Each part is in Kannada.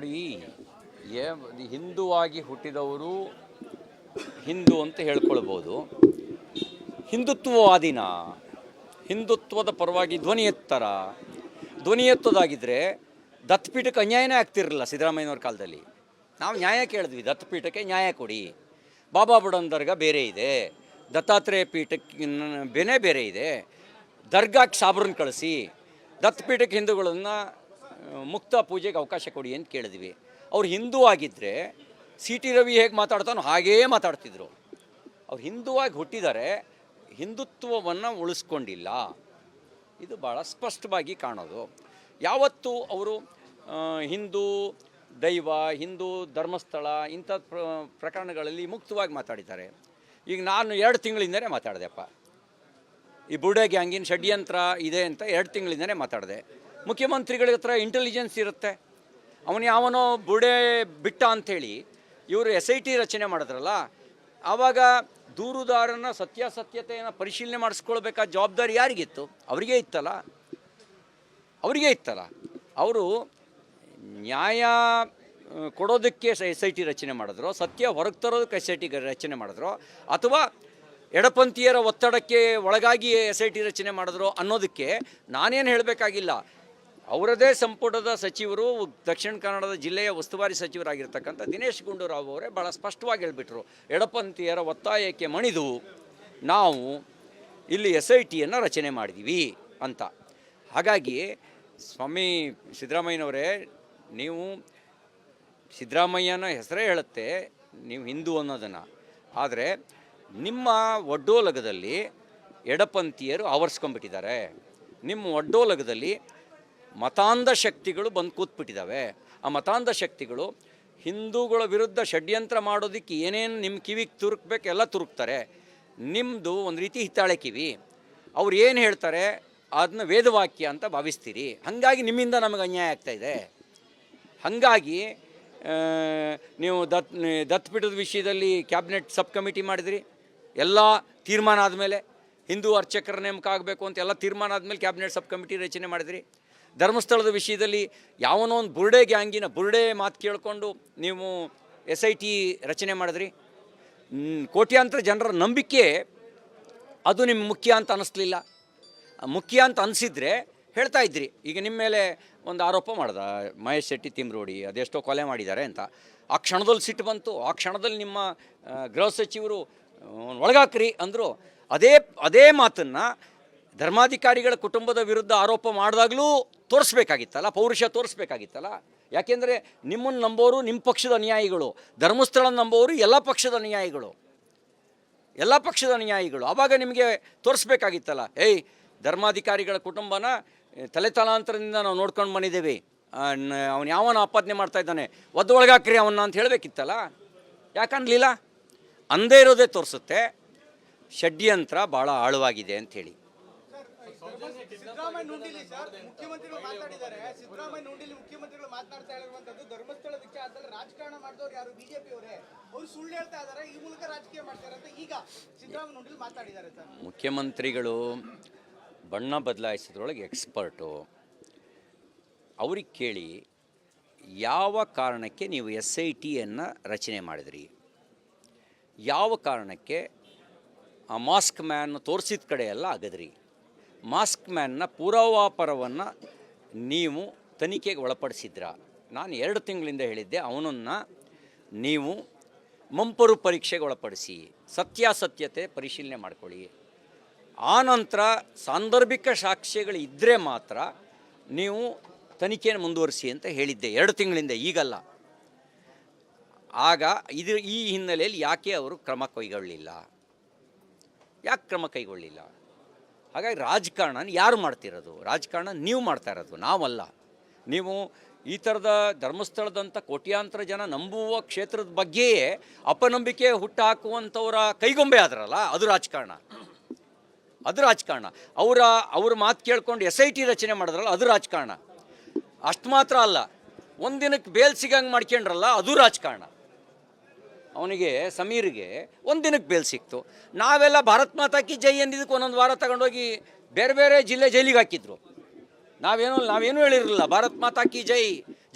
ನೋಡಿ, ಏ ಹಿಂದುವಾಗಿ ಹುಟ್ಟಿದವರು ಹಿಂದೂ ಅಂತ ಹೇಳ್ಕೊಳ್ಬೋದು. ಹಿಂದುತ್ವವಾದಿನ, ಹಿಂದುತ್ವದ ಪರವಾಗಿ ಧ್ವನಿ ಎತ್ತರ ಧ್ವನಿ ಎತ್ತೋದಾಗಿದ್ದರೆ ದತ್ತಪೀಠಕ್ಕೆ ಅನ್ಯಾಯನೇ ಆಗ್ತಿರಲಿಲ್ಲ ಸಿದ್ದರಾಮಯ್ಯನವ್ರ ಕಾಲದಲ್ಲಿ. ನಾವು ನ್ಯಾಯ ಕೇಳಿದ್ವಿ, ದತ್ತಪೀಠಕ್ಕೆ ನ್ಯಾಯ ಕೊಡಿ. ಬಾಬಾ ಬುಡನ್ ಬೇರೆ ಇದೆ. ದತ್ತಾತ್ರೇಯ ಪೀಠಕ್ಕೆ ಬೆನೆ ಬೇರೆ ಇದೆ. ದರ್ಗಾಕ್ಕೆ ಸಾಬ್ರನ್ನ ಕಳಿಸಿ, ದತ್ತಪೀಠಕ್ಕೆ ಹಿಂದೂಗಳನ್ನು ಮುಕ್ತ ಪೂಜೆಗೆ ಅವಕಾಶ ಕೊಡಿ ಅಂತ ಕೇಳಿದ್ವಿ. ಅವ್ರು ಹಿಂದೂ ಆಗಿದ್ದರೆ ಸಿ ಟಿ ರವಿ ಹೇಗೆ ಮಾತಾಡ್ತಾನೋ ಹಾಗೇ ಮಾತಾಡ್ತಿದ್ರು. ಅವ್ರು ಹಿಂದೂವಾಗಿ ಹುಟ್ಟಿದ್ದಾರೆ ಹಿಂದುತ್ವವನ್ನು ಉಳಿಸ್ಕೊಂಡಿಲ್ಲ. ಇದು ಭಾಳ ಸ್ಪಷ್ಟವಾಗಿ ಕಾಣೋದು. ಯಾವತ್ತು ಅವರು ಹಿಂದೂ ದೈವ, ಹಿಂದೂ ಧರ್ಮಸ್ಥಳ ಇಂಥ ಪ್ರ, ಪ್ರಕರಣಗಳಲ್ಲಿ ಮುಕ್ತವಾಗಿ ಮಾತಾಡಿದ್ದಾರೆ. ಈಗ ನಾನು ಎರಡು ತಿಂಗಳಿಂದಲೇ ಮಾತಾಡಿದೆಪ್ಪ ಈ ಬುರ್ಡೆ ಗ್ಯಾಂಗಿನ ಷಡ್ಯಂತ್ರ ಇದೆ ಅಂತ ಎರಡು ತಿಂಗಳಿಂದನೇ ಮಾತಾಡಿದೆ. ಮುಖ್ಯಮಂತ್ರಿಗಳ ಹತ್ರ ಇಂಟೆಲಿಜೆನ್ಸ್ ಇರುತ್ತೆ. ಅವನು ಯಾವನೋ ಬುಡೆ ಬಿಟ್ಟ ಅಂಥೇಳಿ ಇವರು ಎಸ್ ಐ ಟಿ ರಚನೆ ಮಾಡಿದ್ರಲ್ಲ, ಆವಾಗ ದೂರುದಾರನ ಸತ್ಯಾಸತ್ಯತೆಯನ್ನು ಪರಿಶೀಲನೆ ಮಾಡಿಸ್ಕೊಳ್ಬೇಕಾದ ಜವಾಬ್ದಾರಿ ಯಾರಿಗಿತ್ತು? ಅವರಿಗೆ ಇತ್ತಲ್ಲ. ಅವರಿಗೆ ಇತ್ತಲ್ಲ. ಅವರು ನ್ಯಾಯ ಕೊಡೋದಕ್ಕೆ ಎಸ್ ಐ ಟಿ ರಚನೆ ಮಾಡಿದ್ರು, ಸತ್ಯ ಹೊರಗೆ ತರೋದಕ್ಕೆ ಎಸ್ ಐ ಟಿ ರಚನೆ ಮಾಡಿದ್ರು, ಅಥವಾ ಎಡಪಂಥೀಯರ ಒತ್ತಡಕ್ಕೆ ಒಳಗಾಗಿ ಎಸ್ ಐ ಟಿ ರಚನೆ ಮಾಡಿದ್ರು ಅನ್ನೋದಕ್ಕೆ ನಾನೇನು ಹೇಳಬೇಕಾಗಿಲ್ಲ. ಅವರದೇ ಸಂಪುಟದ ಸಚಿವರು ದಕ್ಷಿಣ ಕನ್ನಡದ ಜಿಲ್ಲೆಯ ಉಸ್ತುವಾರಿ ಸಚಿವರಾಗಿರ್ತಕ್ಕಂಥ ದಿನೇಶ್ ಗುಂಡೂರಾವ್ ಅವರೇ ಭಾಳ ಸ್ಪಷ್ಟವಾಗಿ ಹೇಳ್ಬಿಟ್ರು, ಎಡಪಂಥೀಯರ ಒತ್ತಾಯಕ್ಕೆ ಮಣಿದು ನಾವು ಇಲ್ಲಿ ಎಸ್ ಐ ಟಿಯನ್ನು ರಚನೆ ಮಾಡಿದ್ದೀವಿ ಅಂತ. ಹಾಗಾಗಿ ಸ್ವಾಮಿ ಸಿದ್ದರಾಮಯ್ಯನವರೇ, ನೀವು ಸಿದ್ದರಾಮಯ್ಯನ ಹೆಸರೇ ಹೇಳುತ್ತೆ, ನೀವು ಹಿಂದೂ ಅನ್ನೋದನ್ನು. ಆದರೆ ನಿಮ್ಮ ಒಡ್ಡೋಲಗದಲ್ಲಿ ಎಡಪಂಥೀಯರು ಆವರಿಸ್ಕೊಂಡ್ಬಿಟ್ಟಿದ್ದಾರೆ. ನಿಮ್ಮ ಒಡ್ಡೋಲಗದಲ್ಲಿ ಮತಾಂಧ ಶಕ್ತಿಗಳು ಬಂದು ಕೂತ್ಬಿಟ್ಟಿದ್ದಾವೆ ಆ ಮತಾಂಧ ಶಕ್ತಿಗಳು ಹಿಂದೂಗಳ ವಿರುದ್ಧ ಷಡ್ಯಂತ್ರ ಮಾಡೋದಕ್ಕೆ ಏನೇನು ನಿಮ್ಮ ಕಿವಿಗೆ ತುರುಕ್ಬೇಕು ಎಲ್ಲ ತುರುಕ್ತಾರೆ. ನಿಮ್ಮದು ಒಂದು ರೀತಿ ಹಿತ್ತಾಳೆ ಕಿವಿ. ಅವ್ರು ಏನು ಹೇಳ್ತಾರೆ? ಅದನ್ನ ವೇದವಾಕ್ಯ ಅಂತ ಭಾವಿಸ್ತೀರಿ. ಹಾಗಾಗಿ ನಿಮ್ಮಿಂದ ನಮಗೆ ಅನ್ಯಾಯ ಆಗ್ತಾ ಇದೆ. ಹಾಗಾಗಿ ನೀವು ದತ್ ದತ್ತಪೀಠದ ವಿಷಯದಲ್ಲಿ ಕ್ಯಾಬಿನೆಟ್ ಸಬ್ ಕಮಿಟಿ ಮಾಡಿದ್ರಿ. ಎಲ್ಲ ತೀರ್ಮಾನ ಆದಮೇಲೆ ಹಿಂದೂ ಅರ್ಚಕರ ನೇಮಕ ಆಗಬೇಕು ಅಂತ ಎಲ್ಲ ತೀರ್ಮಾನ ಆದಮೇಲೆ ಕ್ಯಾಬಿನೆಟ್ ಸಬ್ ಕಮಿಟಿ ರಚನೆ ಮಾಡಿದ್ರಿ. ಧರ್ಮಸ್ಥಳದ ವಿಷಯದಲ್ಲಿ ಯಾವನೋ ಒಂದು ಬುರ್ಡೆ ಗ್ಯಾಂಗಿನ ಬುರ್ಡೆ ಮಾತು ಕೇಳಿಕೊಂಡು ನೀವು ಎಸ್ ಐ ಟಿ ರಚನೆ ಮಾಡಿದ್ರಿ. ಕೋಟ್ಯಾಂತರ ಜನರ ನಂಬಿಕೆ ಅದು ನಿಮ್ಮ ಮುಖ್ಯ ಅಂತ ಅನ್ನಿಸ್ಲಿಲ್ಲ ಮುಖ್ಯ ಅಂತ ಅನಿಸಿದ್ರೆ ಹೇಳ್ತಾ ಇದ್ರಿ. ಈಗ ನಿಮ್ಮ ಮೇಲೆ ಒಂದು ಆರೋಪ ಮಾಡ್ದ, ಮಹೇಶ್ ಶೆಟ್ಟಿ ತಿಮ್ರೋಡಿ, ಅದೆಷ್ಟೋ ಕೊಲೆ ಮಾಡಿದ್ದಾರೆ ಅಂತ. ಆ ಕ್ಷಣದಲ್ಲಿ ಸಿಟ್ಟು ಬಂತು. ಆ ಕ್ಷಣದಲ್ಲಿ ನಿಮ್ಮ ಗೃಹ ಸಚಿವರು ಒಳಗಾಕ್ರಿ ಅಂದರು. ಅದೇ ಅದೇ ಮಾತನ್ನು ಧರ್ಮಾಧಿಕಾರಿಗಳ ಕುಟುಂಬದ ವಿರುದ್ಧ ಆರೋಪ ಮಾಡಿದಾಗಲೂ ತೋರಿಸ್ಬೇಕಾಗಿತ್ತಲ್ಲ, ಪೌರುಷ ತೋರಿಸ್ಬೇಕಾಗಿತ್ತಲ್ಲ? ಯಾಕೆಂದರೆ ನಿಮ್ಮನ್ನು ನಂಬೋರು ನಿಮ್ಮ ಪಕ್ಷದ ಅನುಯಾಯಿಗಳು ಧರ್ಮಸ್ಥಳ ನಂಬೋರು ಎಲ್ಲ ಪಕ್ಷದ ಅನುಯಾಯಿಗಳು. ಎಲ್ಲ ಪಕ್ಷದ ಅನುಯಾಯಿಗಳು. ಆವಾಗ ನಿಮಗೆ ತೋರಿಸ್ಬೇಕಾಗಿತ್ತಲ್ಲ, ಏಯ್, ಧರ್ಮಾಧಿಕಾರಿಗಳ ಕುಟುಂಬನ ತಲೆ ತಲಾಂತರದಿಂದ ನಾವು ನೋಡ್ಕೊಂಡು ಬಂದಿದ್ದೇವೆ. ಅವನು ಯಾವನ ಆಪಾದನೆ ಮಾಡ್ತಾ ಇದ್ದಾನೆ ಒದ್ದೊಳಗಾಕ್ರಿ ಅವನ್ನ ಅಂತ ಹೇಳಬೇಕಿತ್ತಲ್ಲ? ಯಾಕಂದ್ಲಿಲ್ಲ ಅಂದೇ ಇರೋದೇ ತೋರಿಸುತ್ತೆ. ಷಡ್ಯಂತ್ರ ಭಾಳ ಆಳವಾಗಿದೆ ಅಂಥೇಳಿ ಸಿದ್ದರಾಮಯ್ಯ ನುಂಡಿಲಿ ಸರ್, ಮುಖ್ಯಮಂತ್ರಿಗಳು ಮಾತಾಡಿದ್ದಾರೆ. ಸಿದ್ದರಾಮಯ್ಯ ನುಂಡಿಲಿ ಮುಖ್ಯಮಂತ್ರಿಗಳು ಮಾತನಾಡ್ತಾ ಹೇಳಿರುವಂತದ್ದು ಧರ್ಮಸ್ಥಳ ವಿಚಾರದಲ್ಲಿ ರಾಜಕಾರಣ ಮಾಡಿದವರು ಯಾರು? ಬಿಜೆಪಿ ಅವರೇ ಅವರು ಸುಳ್ಳು ಹೇಳ್ತಾ ಇದ್ದಾರೆ, ಈ ಮೂಲಕ ರಾಜಕೀಯ ಮಾಡ್ತಾರೆ ಅಂತ ಈಗ ಸಿದ್ದರಾಮಯ್ಯ ನುಂಡಿಲಿ ಮಾತಾಡಿದ್ದಾರೆ ಸರ್. ಮುಖ್ಯಮಂತ್ರಿಗಳು ಬಣ್ಣ ಬದಲಾಯಿಸಿದ್ರೊಳಗೆ ಎಕ್ಸ್ಪರ್ಟು. ಅವ್ರಿಗೆ ಕೇಳಿ, ಯಾವ ಕಾರಣಕ್ಕೆ ನೀವು ಎಸ್ ಐ ಟಿಯನ್ನು ರಚನೆ ಮಾಡಿದ್ರಿ? ಯಾವ ಕಾರಣಕ್ಕೆ ಆ ಮಾಸ್ಕ್ ಮ್ಯಾನ್ ತೋರಿಸಿದ ಕಡೆ ಎಲ್ಲ ಅಗದ್ರಿ? ಮಾಸ್ಕ್ ಮ್ಯಾನ್ನ ಪೂರ್ವಾಪರವನ್ನು ನೀವು ತನಿಖೆಗೆ ಒಳಪಡಿಸಿದ್ರ? ನಾನು ಎರಡು ತಿಂಗಳಿಂದ ಹೇಳಿದ್ದೆ, ಅವನನ್ನು ನೀವು ಮಂಪರು ಪರೀಕ್ಷೆಗೆ ಒಳಪಡಿಸಿ, ಸತ್ಯಾಸತ್ಯತೆ ಪರಿಶೀಲನೆ ಮಾಡ್ಕೊಳ್ಳಿ. ಆನಂತರ ಸಾಂದರ್ಭಿಕ ಸಾಕ್ಷ್ಯಗಳು ಇದ್ದರೆ ಮಾತ್ರ ನೀವು ತನಿಖೆಯನ್ನು ಮುಂದುವರಿಸಿ ಅಂತ ಹೇಳಿದ್ದೆ, ಎರಡು ತಿಂಗಳಿಂದ ಈಗಲ್ಲ. ಆಗ ಇದು ಈ ಹಿನ್ನೆಲೆಯಲ್ಲಿ ಯಾಕೆ ಅವರು ಕ್ರಮ ಕೈಗೊಳ್ಳಲಿಲ್ಲ ಯಾಕೆ ಕ್ರಮ ಕೈಗೊಳ್ಳಲಿಲ್ಲ ಹಾಗಾಗಿ ರಾಜಕಾರಣ ಯಾರು ಮಾಡ್ತಿರೋದು? ರಾಜಕಾರಣ ನೀವು ಮಾಡ್ತಾ ಇರೋದು, ನಾವಲ್ಲ. ನೀವು ಈ ಥರದ ಧರ್ಮಸ್ಥಳದಂಥ ಕೋಟ್ಯಾಂತರ ಜನ ನಂಬುವ ಕ್ಷೇತ್ರದ ಬಗ್ಗೆಯೇ ಅಪನಂಬಿಕೆ ಹುಟ್ಟು ಹಾಕುವಂಥವರ ಕೈಗೊಂಬೆ ಆದ್ರಲ್ಲ, ಅದು ರಾಜಕಾರಣ. ಅದು ರಾಜಕಾರಣ. ಅವರ, ಅವ್ರ ಮಾತು ಕೇಳ್ಕೊಂಡು ಎಸ್ ಐ ಟಿ ರಚನೆ ಮಾಡಿದ್ರಲ್ಲ, ಅದು ರಾಜಕಾರಣ. ಅಷ್ಟು ಮಾತ್ರ ಅಲ್ಲ ಒಂದಿನಕ್ಕೆ ಬೇಲ್ ಸಿಗಂಗೆ ಮಾಡ್ಕೊಂಡ್ರಲ್ಲ, ಅದು ರಾಜಕಾರಣ. ಅವನಿಗೆ, ಸಮೀರ್ಗೆ ಒಂದು ದಿನಕ್ಕೆ ಬೇಲ್ ಸಿಕ್ತು. ನಾವೆಲ್ಲ ಭಾರತ್ ಮಾತಾಕಿ ಜೈ ಅಂದಿದ್ದಕ್ಕೆ ಒಂದೊಂದು ವಾರ ತಗೊಂಡೋಗಿ ಬೇರೆ ಬೇರೆ ಜಿಲ್ಲೆ ಜೈಲಿಗೆ ಹಾಕಿದ್ರು. ನಾವೇನು ನಾವೇನು ಹೇಳಿರಲಿಲ್ಲ, ಭಾರತ್ ಮಾತಾಕಿ ಜೈ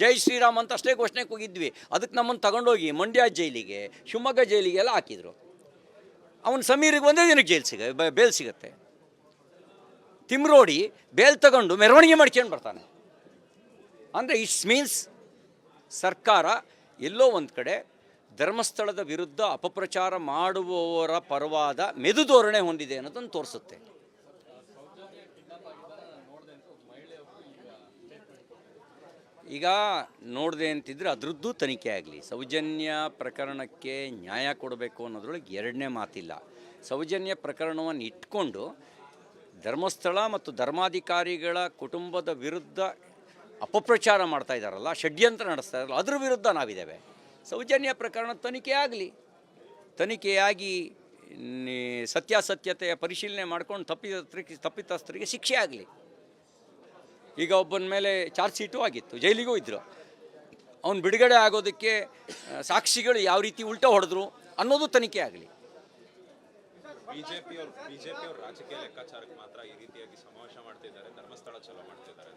ಜೈ ಶ್ರೀರಾಮ್ ಅಂತ ಅಷ್ಟೇ ಘೋಷಣೆ ಕೂಗಿದ್ವಿ ಅದಕ್ಕೆ ನಮ್ಮನ್ನು ತಗೊಂಡೋಗಿ ಮಂಡ್ಯ ಜೈಲಿಗೆ, ಶಿವಮೊಗ್ಗ ಜೈಲಿಗೆ ಎಲ್ಲ ಹಾಕಿದ್ರು. ಅವನು ಸಮೀರಿಗೆ ಒಂದೇ ದಿನಕ್ಕೆ ಜೈಲು ಸಿಗ ಬೇಲ್ ಸಿಗುತ್ತೆ. ತಿಮ್ರೋಡಿ ಬೇಲ್ ತಗೊಂಡು ಮೆರವಣಿಗೆ ಮಾಡ್ಕೊಂಡು ಬರ್ತಾನೆ. ಅಂದರೆ ಇಟ್ಸ್ ಮೀನ್ಸ್ ಸರ್ಕಾರ ಎಲ್ಲೋ ಒಂದು ಕಡೆ ಧರ್ಮಸ್ಥಳದ ವಿರುದ್ಧ ಅಪಪ್ರಚಾರ ಮಾಡುವವರ ಪರವಾದ ಮೆದು ಧೋರಣೆ ಹೊಂದಿದೆ ಅನ್ನೋದನ್ನು ತೋರಿಸುತ್ತೆ. ಈಗ ನೋಡಿದೆ ಅಂತಿದ್ರೆ ಅದರದ್ದು ತನಿಖೆ ಆಗಲಿ. ಸೌಜನ್ಯ ಪ್ರಕರಣಕ್ಕೆ ನ್ಯಾಯ ಕೊಡಬೇಕು ಅನ್ನೋದ್ರೊಳಗೆ ಎರಡನೇ ಮಾತಿಲ್ಲ. ಸೌಜನ್ಯ ಪ್ರಕರಣವನ್ನು ಇಟ್ಕೊಂಡು ಧರ್ಮಸ್ಥಳ ಮತ್ತು ಧರ್ಮಾಧಿಕಾರಿಗಳ ಕುಟುಂಬದ ವಿರುದ್ಧ ಅಪಪ್ರಚಾರ ಮಾಡ್ತಾ ಇದ್ದಾರಲ್ಲ ಷಡ್ಯಂತ್ರ ನಡೆಸ್ತಾ ಇದ್ದಾರಲ್ಲ ಅದ್ರ ವಿರುದ್ಧ ನಾವಿದ್ದೇವೆ. ಸೌಜನ್ಯ ಪ್ರಕರಣ ತನಿಖೆ ಆಗಲಿ ತನಿಖೆಯಾಗಿ ಸತ್ಯಾಸತ್ಯತೆಯ ಪರಿಶೀಲನೆ ಮಾಡ್ಕೊಂಡು ತಪ್ಪಿತಸ್ತ್ರಿಗೆ ತಪ್ಪಿತಸ್ಥರಿಗೆ ಶಿಕ್ಷೆ ಆಗಲಿ ಈಗ ಒಬ್ಬನ ಮೇಲೆ ಚಾರ್ಜ್ ಶೀಟು ಆಗಿತ್ತು ಜೈಲಿಗೂ ಇದ್ದರು ಅವನು ಬಿಡುಗಡೆ ಆಗೋದಕ್ಕೆ ಸಾಕ್ಷಿಗಳು ಯಾವ ರೀತಿ ಉಲ್ಟಾ ಹೊಡೆದ್ರು ಅನ್ನೋದು ತನಿಖೆ ಆಗಲಿ ಬಿಜೆಪಿ ಅವ್ರು ಬಿಜೆಪಿ ಅವ್ರ ರಾಜಕೀಯ ಲೆಕ್ಕಾಚಾರಕ್ಕೆ ಮಾತ್ರ ಈ ರೀತಿಯಾಗಿ ಸಮಾವೇಶ ಮಾಡ್ತಿದ್ದಾರೆ ಧರ್ಮಸ್ಥಳ ಚಲೋ ಮಾಡ್ತಿದ್ದಾರೆ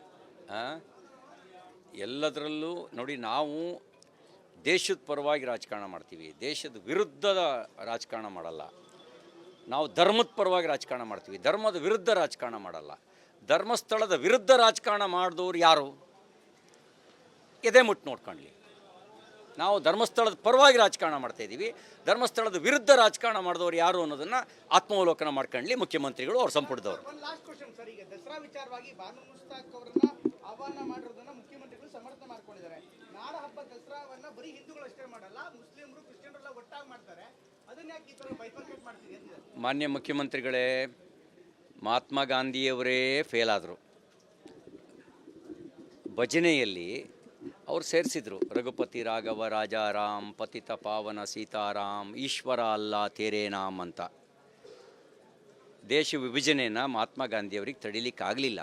ಎಲ್ಲದರಲ್ಲೂ ನೋಡಿ ನಾವು ದೇಶದ ಪರವಾಗಿ ರಾಜಕಾರಣ ಮಾಡ್ತೀವಿ. ದೇಶದ ವಿರುದ್ಧದ ರಾಜಕಾರಣ ಮಾಡಲ್ಲ. ನಾವು ಧರ್ಮದ ಪರವಾಗಿ ರಾಜಕಾರಣ ಮಾಡ್ತೀವಿ. ಧರ್ಮದ ವಿರುದ್ಧ ರಾಜಕಾರಣ ಮಾಡಲ್ಲ. ಧರ್ಮಸ್ಥಳದ ವಿರುದ್ಧ ರಾಜಕಾರಣ ಮಾಡಿದವ್ರು ಯಾರು? ಎದೆ ಮುಟ್ಟು ನೋಡ್ಕೊಳ್ಳಿ ನಾವು ಧರ್ಮಸ್ಥಳದ ಪರವಾಗಿ ರಾಜಕಾರಣ ಮಾಡ್ತಾಯಿದ್ದೀವಿ ಧರ್ಮಸ್ಥಳದ ವಿರುದ್ಧ ರಾಜಕಾರಣ ಮಾಡಿದವರು ಯಾರು ಅನ್ನೋದನ್ನು ಆತ್ಮಾವಲೋಕನ ಮಾಡ್ಕೊಳ್ಳಿ ಮುಖ್ಯಮಂತ್ರಿಗಳು ಅವ್ರ ಸಂಪುಟದವರು. ಆಹ್ವಾನ ಮಾಡಿರೋದನ್ನ ಮುಖ್ಯಮಂತ್ರಿಗಳು ಸಮರ್ಥನೆ ಮಾಡ್ಕೊಂಡಿದ್ದಾರೆ. ನಾಡ ಹಬ್ಬ ದಸರಾವನ್ನ ಬರೀ ಹಿಂದೂಗಳು ಅಷ್ಟೇ ಮಾಡಲ್ಲ, ಮುಸ್ಲಿಮರು ಕ್ರಿಶ್ಚಿಯನ್ರೆಲ್ಲ ಒಟ್ಟಾಗಿ ಮಾಡ್ತಾರೆ. ಅದನ್ನ ಯಾಕೆ ಈ ತರ ಬೈಫರ್ಕೇಟ್ ಮಾಡ್ತೀವಿ ಮಾನ್ಯ ಮುಖ್ಯಮಂತ್ರಿಗಳೇ, ಮಹಾತ್ಮ ಗಾಂಧಿಯವರೇ ಫೇಲ್ ಆದರು. ಭಜನೆಯಲ್ಲಿ ಅವ್ರು ಸೇರಿಸಿದರು. ರಘುಪತಿ ರಾಘವ, ರಾಜಾರಾಮ್, ಪತಿತ ಪಾವನ ಸೀತಾರಾಮ್, ಈಶ್ವರ ಅಲ್ಲ ತೇರೇನಾಮ್ ಅಂತ. ದೇಶ ವಿಭಜನೆಯನ್ನು ಮಹಾತ್ಮ ಗಾಂಧಿಯವರಿಗೆ ತಡಿಲಿಕ್ಕಾಗಲಿಲ್ಲ.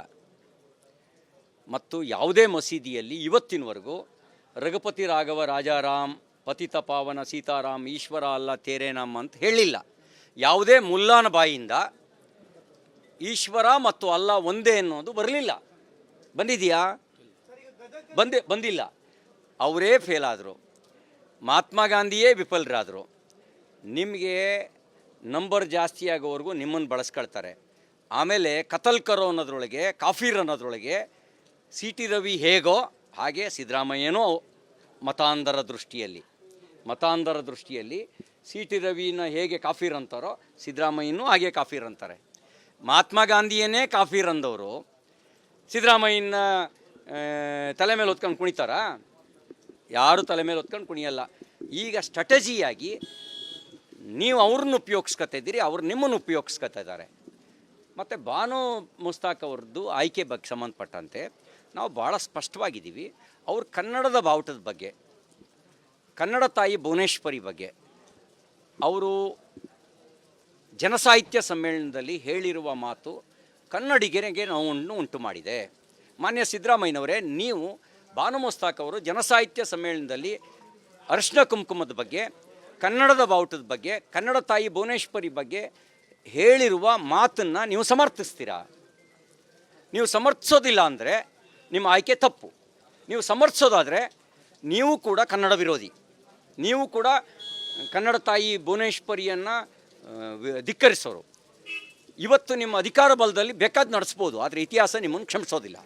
ಮತ್ತು ಯಾವುದೇ ಮಸೀದಿಯಲ್ಲಿ ಇವತ್ತಿನವರೆಗೂ ರಘುಪತಿ ರಾಘವ, ರಾಜಾರಾಮ್, ಪತಿತ ಪಾವನ, ಸೀತಾರಾಮ್, ಈಶ್ವರ, ಅಲ್ಲ ತೇರೇನಾಮ್ ಅಂತ ಹೇಳಿಲ್ಲ. ಯಾವುದೇ ಮುಲ್ಲಾನ ಬಾಯಿಂದ ಈಶ್ವರ ಮತ್ತು ಅಲ್ಲ ಒಂದೇ ಅನ್ನೋದು ಬರಲಿಲ್ಲ. ಬಂದಿದೆಯಾ? ಬಂದೆ, ಬಂದಿಲ್ಲ. ಅವರೇ ಫೇಲ್ ಆದರು. ಮಹಾತ್ಮ ಗಾಂಧಿಯೇ ವಿಫಲರಾದರು. ನಿಮಗೆ ನಂಬರ್ ಜಾಸ್ತಿ ಆಗೋವರೆಗೂ ನಿಮ್ಮನ್ನು ಬಳಸ್ಕೊಳ್ತಾರೆ. ಆಮೇಲೆ ಕತಲ್ಕರು ಅನ್ನೋದ್ರೊಳಗೆ, ಕಾಫೀರ್ ಅನ್ನೋದ್ರೊಳಗೆ ಸಿ ಟಿ ರವಿ ಹೇಗೋ ಹಾಗೆ ಸಿದ್ದರಾಮಯ್ಯನೂ ಮತಾಂಧರ ದೃಷ್ಟಿಯಲ್ಲಿ ಮತಾಂಧರ ದೃಷ್ಟಿಯಲ್ಲಿ ಸಿ ಟಿ ರವಿನ ಹೇಗೆ ಕಾಫೀರ್ ಅಂತಾರೋ, ಸಿದ್ದರಾಮಯ್ಯನೂ ಹಾಗೆ ಕಾಫೀರ್ ಅಂತಾರೆ. ಮಹಾತ್ಮ ಗಾಂಧಿಯನ್ನೇ ಕಾಫೀರ್ ಅಂದವರು. ಸಿದ್ದರಾಮಯ್ಯನ ತಲೆ ಮೇಲೆ ಹೊತ್ಕೊಂಡು ಕುಣಿತಾರಾ? ಯಾರು ತಲೆ ಮೇಲೆ ಹೊತ್ಕೊಂಡು ಕುಣಿಯಲ್ಲ. ಈಗ ಸ್ಟ್ರಾಟಜಿಯಾಗಿ ನೀವು ಅವ್ರನ್ನ ಉಪಯೋಗಿಸ್ಕೊತಾ ಇದ್ದೀರಿ, ಅವ್ರು ನಿಮ್ಮನ್ನು ಉಪಯೋಗಿಸ್ಕೊತಾ ಇದ್ದಾರೆ. ಮತ್ತು ಬಾನು ಮುಸ್ತಾಕ್ ಅವ್ರದ್ದು ಆಯ್ಕೆ ಬಗ್ಗೆ ಸಂಬಂಧಪಟ್ಟಂತೆ ನಾವು ಭಾಳ ಸ್ಪಷ್ಟವಾಗಿದ್ದೀವಿ. ಅವ್ರು ಕನ್ನಡದ ಬಾವುಟದ ಬಗ್ಗೆ, ಕನ್ನಡ ತಾಯಿ ಭುವನೇಶ್ವರಿ ಬಗ್ಗೆ, ಅವರು ಜನಸಾಹಿತ್ಯ ಸಮ್ಮೇಳನದಲ್ಲಿ ಹೇಳಿರುವ ಮಾತು ಕನ್ನಡಿಗರಿಗೆ ನೋವನ್ನು ಉಂಟು ಮಾಡಿದೆ. ಮಾನ್ಯ ಸಿದ್ದರಾಮಯ್ಯನವರೇ, ನೀವು ಭಾನುಮೋಸ್ತಾಕ್ ಅವರು ಜನಸಾಹಿತ್ಯ ಸಮ್ಮೇಳನದಲ್ಲಿ ಅರಿಶಿನ ಕುಂಕುಮದ ಬಗ್ಗೆ, ಕನ್ನಡದ ಬಾವುಟದ ಬಗ್ಗೆ, ಕನ್ನಡ ತಾಯಿ ಭುವನೇಶ್ವರಿ ಬಗ್ಗೆ ಹೇಳಿರುವ ಮಾತನ್ನು ನೀವು ಸಮರ್ಥಿಸ್ತೀರಾ? ನೀವು ಸಮರ್ಥಿಸೋದಿಲ್ಲ ಅಂದರೆ ನಿಮ್ಮ ಆಯ್ಕೆ ತಪ್ಪು. ನೀವು ಸಮರ್ಥಿಸೋದಾದರೆ ನೀವು ಕೂಡ ಕನ್ನಡ ವಿರೋಧಿ. ನೀವು ಕೂಡ ಕನ್ನಡ ತಾಯಿ ಭುವನೇಶ್ವರಿಯನ್ನು ಧಿಕ್ಕರಿಸೋರು. ಇವತ್ತು ನಿಮ್ಮ ಅಧಿಕಾರ ಬಲದಲ್ಲಿ ಬೇಕಾದ ನಡೆಸ್ಬೋದು, ಆದರೆ ಇತಿಹಾಸ ನಿಮ್ಮನ್ನು ಕ್ಷಮಿಸೋದಿಲ್ಲ.